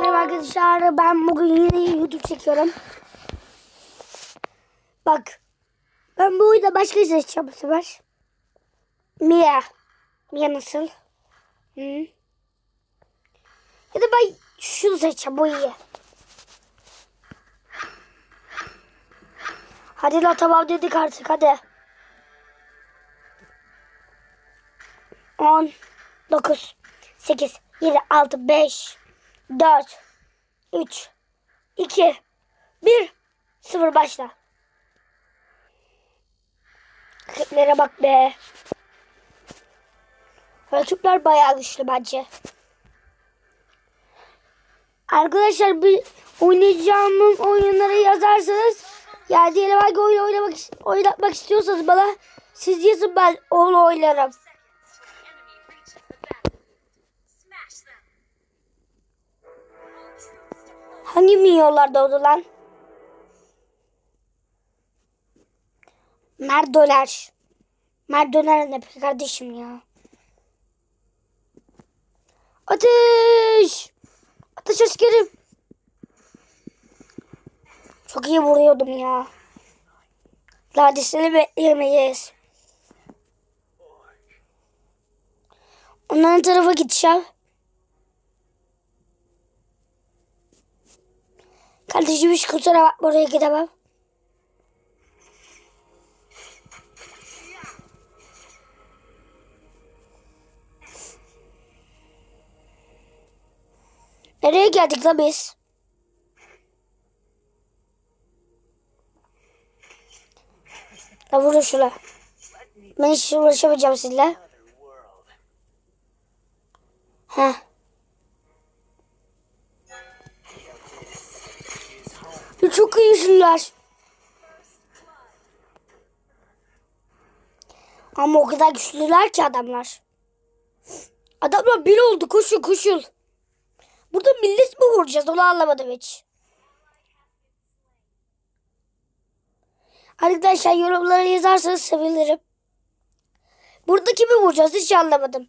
Merhaba arkadaşlar ben bugün yine YouTube çekiyorum. Bak ben bu oyunda başka seçeceğim bu sefer. Mia. Mia nasıl? Hı? Ya da ben şunu seçeceğim bu iyi. Hadi la tamam dedik artık hadi. 10 9 8 7 6 5 4 3 2 1 0 başla. Rakiplere bak be. Rakipler bayağı güçlü bence. Arkadaşlar bir oynayacağım oyunları yazarsanız ya diyelim hangi oyun oynamak, oynatmak istiyorsanız bana siz yazın ben onu oynarım. Hangi minyonlarda oldu lan? Merdoler. Merdoler ne be kardeşim ya? Ateş! Ateş askerim. Çok iyi vuruyordum ya. Ladesini bekleyemeyiz. Onların tarafa gideceğim. Kardeşim hiç kusura bakma oraya gidemem. Nereye geldik la biz? La vurun şuna. Ben hiç uğraşamayacağım sizinle. Heh. Çok iyi şunlar. Ama o kadar güçlüler ki adamlar. Adamlar bir oldu koşul koşul. Burada millet mi vuracağız onu anlamadım hiç. Arkadaşlar yorumlara yazarsanız sevinirim. Burada kimi vuracağız hiç anlamadım.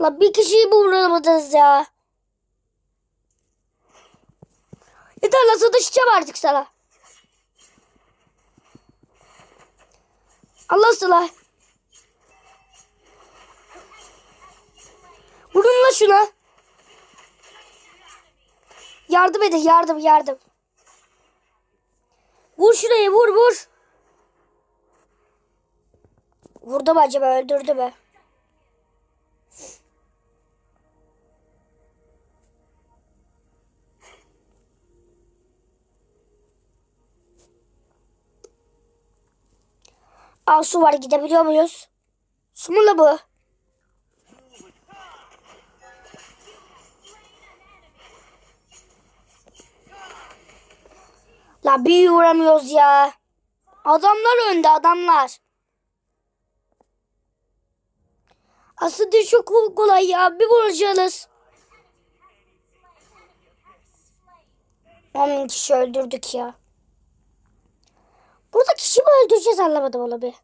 La bir kişiyi mi vuramadınız ya? Yeter lan satışacağım artık sana. Allah sıla. Vurun la şuna. Yardım edin yardım yardım. Vur şurayı vur vur. Vurdu mu acaba öldürdü mü? Aa su var gidebiliyor muyuz? Su mu la bu? La bir vuramıyoruz ya. Adamlar önde adamlar. Aslında çok kolay ya. Bir vuracağız. 10 kişi öldürdük ya. Burada kişi mi öldüreceğiz anlamadım onu bir.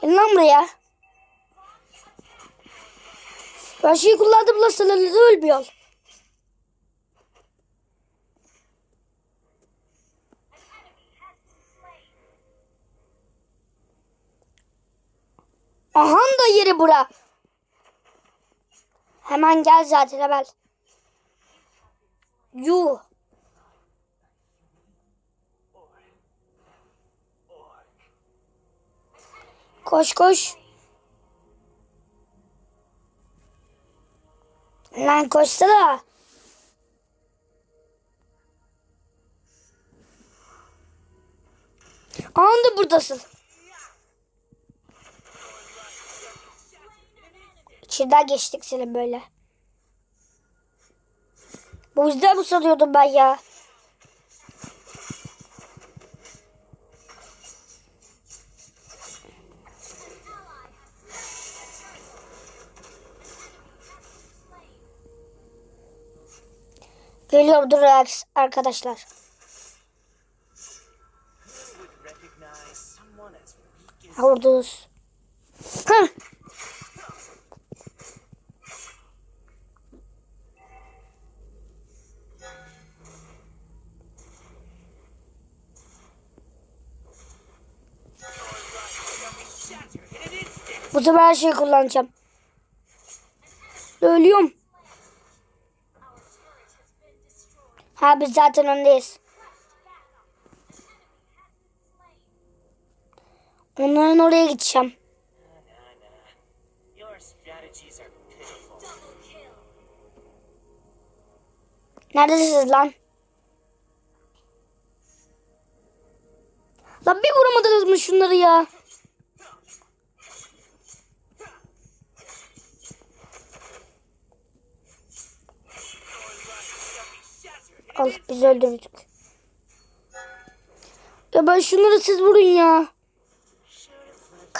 Gelin lan buraya. Ben şeyi kullandım la sınırlı ölmüyor. Aha da yeri bura. Hemen gel zaten hemen. Yuh. Koş koş. Lan koşsana. Anda buradasın. İçinden geçtik senin böyle. Bu yüzden mi sanıyordum ben ya? Geliyordur arkadaşlar. Havurduz. Bu sefer her şeyi kullanacağım. Ölüyorum. Ha biz zaten öndeyiz. Onların oraya gideceğim. Neredesiniz lan? Lan bir vuramadınız mı şunları ya? Al biz öldürdük. Ya ben şunları siz vurun ya.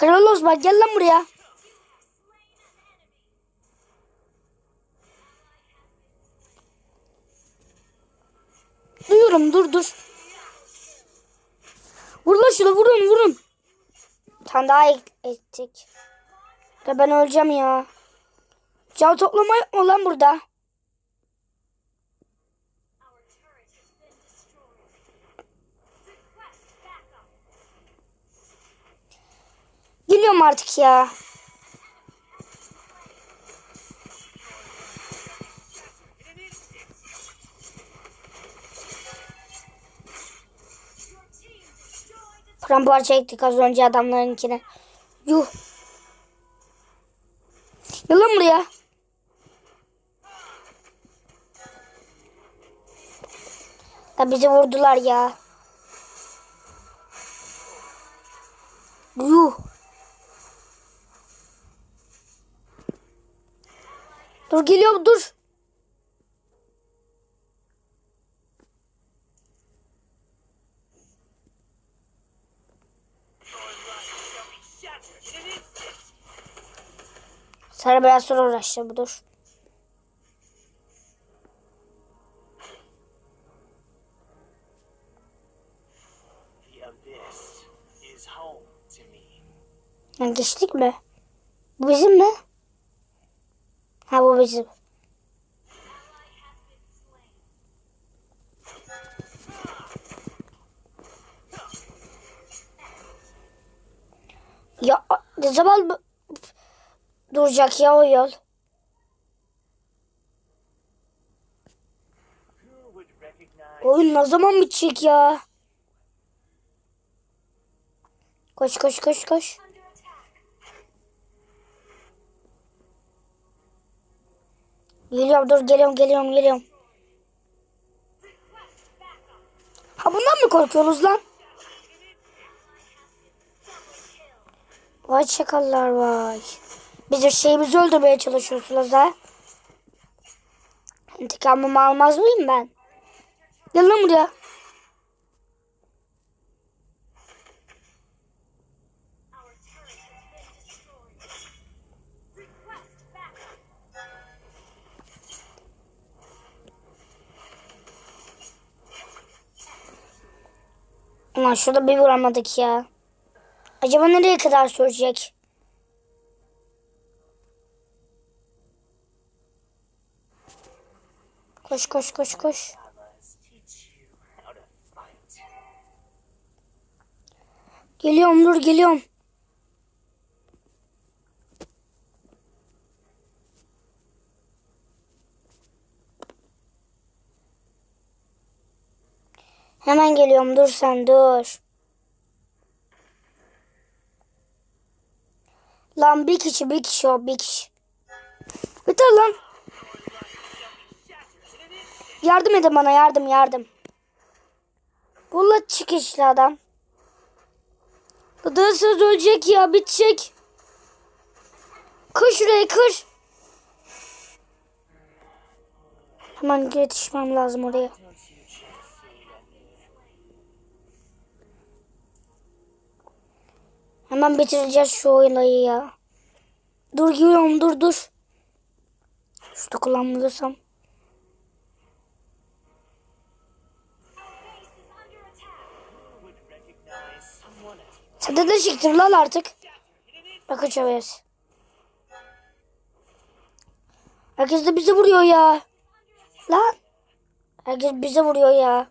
Carlos bak gel lan buraya. Duyuyorum dur dur. Vur lan şunu vurun vurun. Tane daha ettik. Ya ben öleceğim ya. Can toplama mu lan burada? Geliyorum artık ya. Paramparça ettik az önce adamlarınkine. Yuh. Lan buraya. Da bizi vurdular ya. Yuh. Dur geliyorum dur. Sana biraz sonra uğraşacağım dur. Geçtik mi? Bu bizim mi? Ha bu bizim. Ya ne zaman duracak ya o yol? Oyun ne zaman bitecek ya? Koş koş koş koş. Geliyorum dur geliyorum geliyorum geliyorum. Ha bundan mı korkuyoruz lan? Vay çakallar vay. Bizim şeyimizi öldürmeye çalışıyorsunuz ha. İntikamımı almaz mıyım ben? Gel lan buraya. Ulan şurada bir vuramadık ya. Acaba nereye kadar sürecek? Koş koş koş koş. Geliyorum dur geliyorum. Hemen geliyorum dur sen dur. Lan bir kişi bir kişi o bir kişi. Bitir lan. Yardım edin bana yardım yardım. Bulla çıkışlı adam. Gıdasız ölecek ya bitecek. Kır şuraya kır. Hemen yetişmem lazım oraya. Hemen bitireceğiz şu oynayı ya. Dur giriyorum dur dur. Şurada kullanmıyorsam. Sende de çıktır lan artık. Bakın çömez. Herkes de bize vuruyor ya. Lan. Herkes bize vuruyor ya.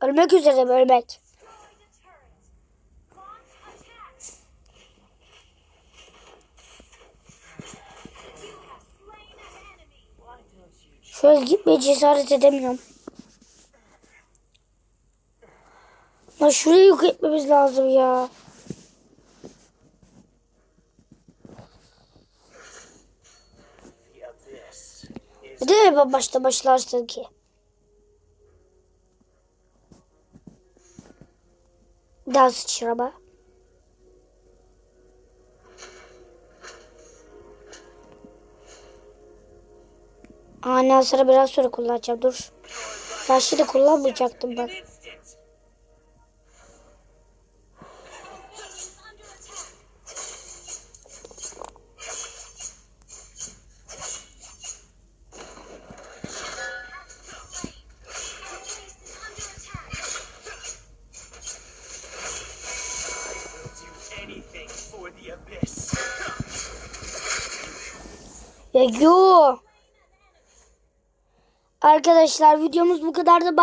Ölmek üzere ölmek. Şöyle gitmeye cesaret edemiyorum. Lan şurayı yok etmemiz lazım ya. Bir de başta başlarsın ki? Daha sıçrama. Aynen sıra biraz sonra kullanacağım dur. Ben şimdi kullanmayacaktım ben. an instant. Arkadaşlar videomuz bu kadar da